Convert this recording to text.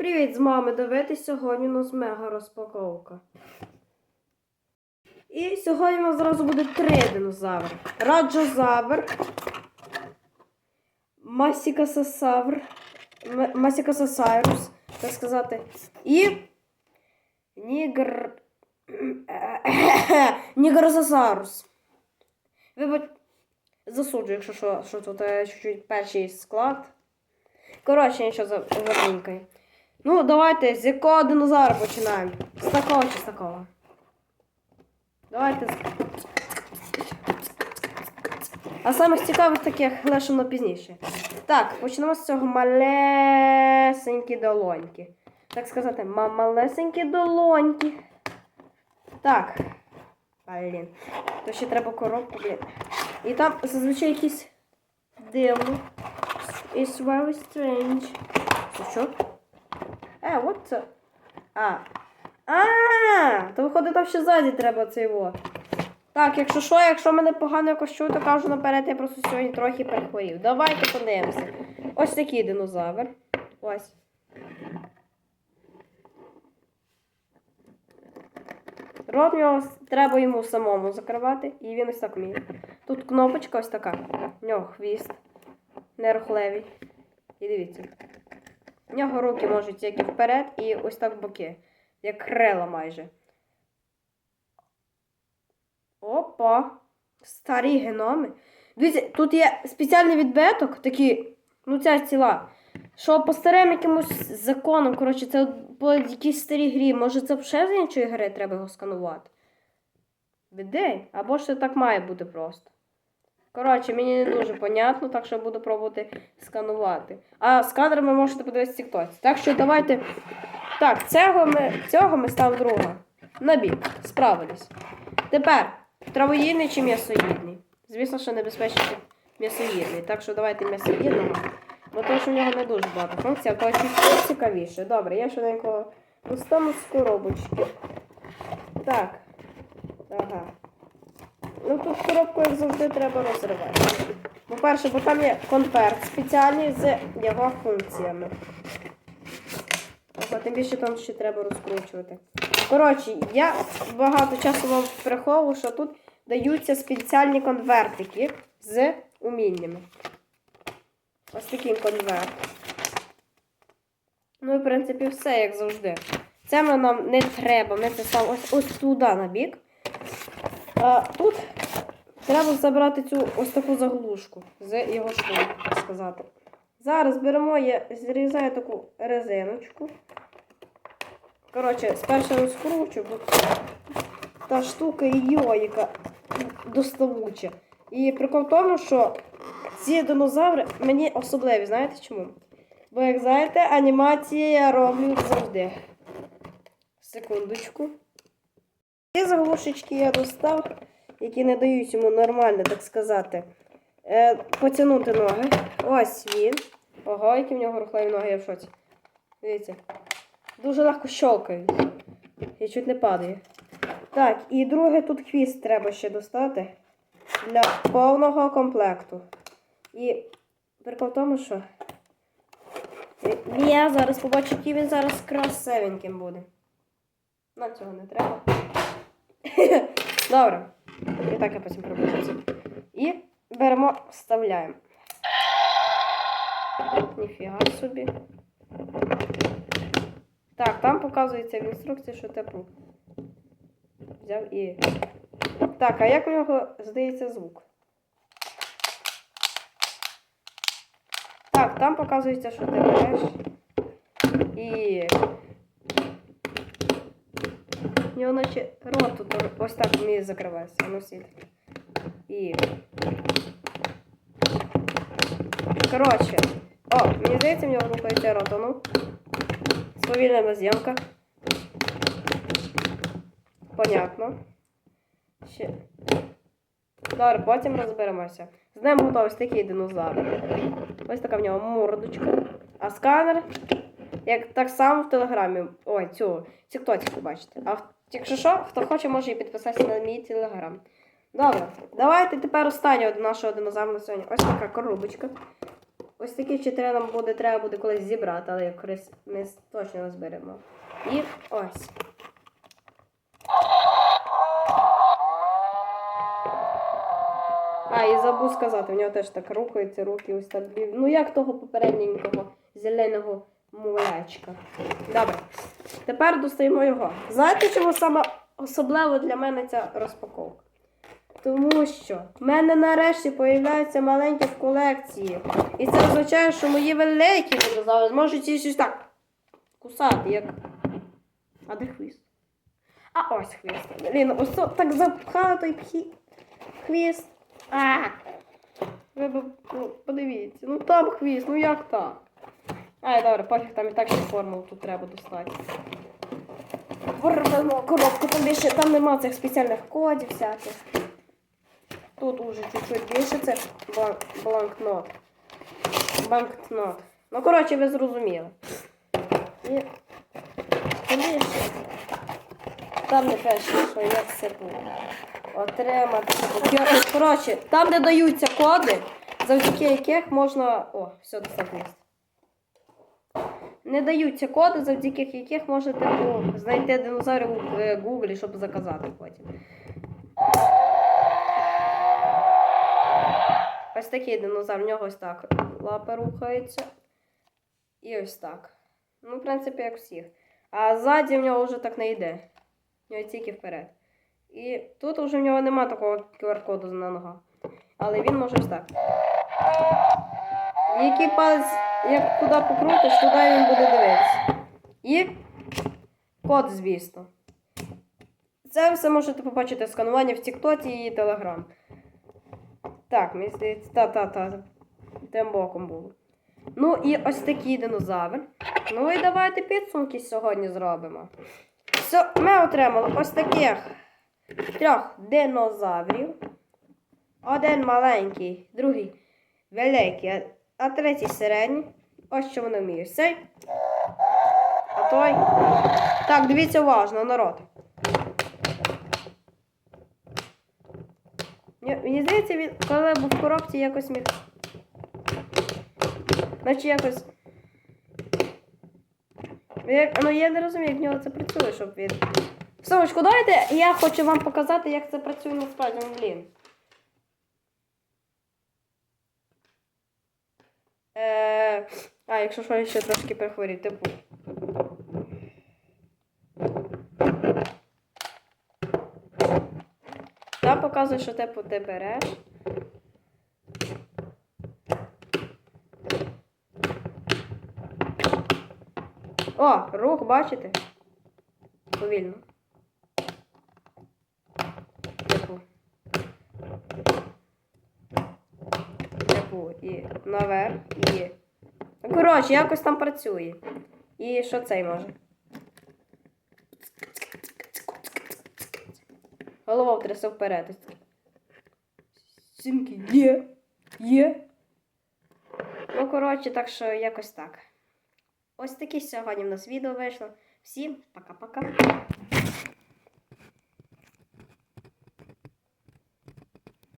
Привіт, з мами дивитись сьогодні у нас мега розпаковка. І сьогодні у нас зразу буде три динозаври. Раджозавр, Масікасасавр, Масікасасайрус, так сказати, і Нігр... Нігрозасарус. Вибач, засуджую, якщо що, що тут е, чуть-чуть перший склад. Коротше, нічого за. Ну, давайте з якого динозавра починаємо? З такого чи з такого? Давайте з. А самих цікавих таких лишимо пізніше. Так, почнемо з цього малесенькі долоньки. Так сказати, малесенькі долоньки. Так. Блін. То ще треба коробку, блін. І там зазвичай якісь дивно. It's very strange. Це що? Е, от це. А. А, то виходить, там ще ззаді треба цей во. Так, якщо що, якщо мене погано якось чую, то кажу наперед, я просто сьогодні трохи перехворів. Давайте подивимося. Ось такий динозавр. Ось. Рот в нього треба йому самому закривати, і він ось так вміє. Тут кнопочка ось така. В нього хвіст. Нерухлевий. І дивіться. В нього руки можуть тільки вперед і ось так в боки. Як крила майже. Опа! Старі геноми. Дивіться, тут є спеціальний відбиток, такий, ну ця ціла. Що по старим якимось законам, коротше, це по якійсь старій грі. Може це ще з іншої гри треба його сканувати? Віддень. Або ж це так має бути просто. Коротше, мені не дуже понятно, так що буду пробувати сканувати. А сканер ви можете подивитися в TikTok. Так що давайте. Так, цього ми, цього ми став друга. На бік. Справились. Тепер травоїдний чи м'ясоїдний? Звісно, що небезпечніше м'ясоїдний. Так що давайте м'ясоїдного. Бо тому що в нього не дуже багато функцій, а то цікавіше. Добре, я швиденько достану з коробочки. Так. Ага. Ну тут коробку, як завжди, треба розривати. По-перше, бо там є конверт спеціальний з його функціями. Ага, тим більше там ще треба розкручувати. Коротше, я багато часу вам приховую, що тут даються спеціальні конвертики з уміннями. Ось такий конверт. Ну і в принципі все, як завжди. Це ми нам не треба. Ми це ось, ось туди на бік. Тут треба забрати цю ось таку заглушку з його школи, так сказати. Зараз беремо, я зрізаю таку резиночку. Коротше, спершу розкручу, бо та штука йо, яка доставуча. І прикол в тому, що ці динозаври мені особливі, знаєте чому? Бо, як знаєте, анімації я роблю завжди. Секундочку. Ці заглушечки я достав, які не дають йому нормально, так сказати, е, потягнути ноги. Ось він. Ого, які в нього рухливі ноги, я в шоці. Дивіться. Дуже легко щолкають. І чуть не падає. Так, і друге тут хвіст треба ще достати для повного комплекту. І прикол в тому, що я зараз побачу, який він зараз красивеньким буде. Нам цього не треба. Добре. І так я потім пробуджуся. І беремо, вставляємо. Ніфіга собі. Так, там показується в інструкції, що типу. Взяв і. Так, а як у нього здається звук? Так, там показується, що ти береш. І. Нього наче рот тут ось так вміє закривається. Сіль. І. Коротше. О, мені здається, в нього рухається рот, ну. Сповільнена зйомка. Понятно. Ще. Добре, потім розберемося. З ним готовий такий динозавр. Ось така в нього мордочка. А сканер, як так само в телеграмі. Ой, цю тіктоці побачите. А в- якщо що, хто хоче, може і підписатися на мій телеграм. Добре, давайте тепер останнього нашого динозавра на сьогодні. Ось така коробочка. ось такі чотири нам буде, треба буде колись зібрати, але якось ми точно не зберемо. І ось. А, і забув сказати, в нього теж так рухаються руки ось так. Ну як того попереднього зеленого мулечка. Добре. Тепер достаємо його. Знаєте, чому саме особливо для мене ця розпаковка? Тому що в мене нарешті появляються маленькі в колекції. І це означає, що мої великі динозаври зможуть щось так кусати, як. А де хвіст? А ось хвіст. Блін, ось так запхали той пхі... хвіст. А! Ви ну, подивіться, ну там хвіст, ну як так? Ай, добре, пофіг, там і так ще формулу тут треба достати. Порвемо коробку, там більше там нема цих спеціальних кодів всяких. Тут уже чуть-чуть більше це бланкнот. Банкнот. Ну, коротше, ви зрозуміли. І більше. Там не пише, що як це буде. Отримати. Коротше, там, де даються коди, завдяки яких можна. О, все, місце. Не даються коди, завдяки яких можете типу, знайти динозаврів в е, Гуглі, щоб заказати потім. Ось такий динозавр, в нього ось так лапи рухаються. І ось так. Ну, в принципі, як всіх. А ззаді в нього вже так не йде. В нього тільки вперед. І тут вже в нього нема такого QR-коду на ногах. Але він може ось так. Який палець, як куди покрутиш, туди він буде дивитися. І код, звісно. Це все можете побачити в скануванні в Тіктоці і Телеграм. Так, мені здається, та-та-та. Тим боком було. Ну і ось такий динозавр. Ну і давайте підсумки сьогодні зробимо. Все, ми отримали ось таких трьох динозаврів. Один маленький, другий великий, а- третій середній. Ось що вони вміють. Цей. А той. Так, дивіться уважно, народ. Ні, Мені здається, він коли був в коробці якось міг. Наче якось. Як, ну я не розумію, як в нього це працює, щоб він. Сонечко, давайте я хочу вам показати, як це працює насправді, блін. Е, а, якщо що, ще трошки перехворів, типу. Там показує, що типу ти береш. О, рух, бачите? Повільно. Типу. Типу, і наверх, і. Ну, Коротше, якось там працює. І що цей може? Голова втрясе вперед. Сімки є. Є. Ну, коротше, так що якось так. Ось таке сьогодні в нас відео вийшло. Всім пока-пока.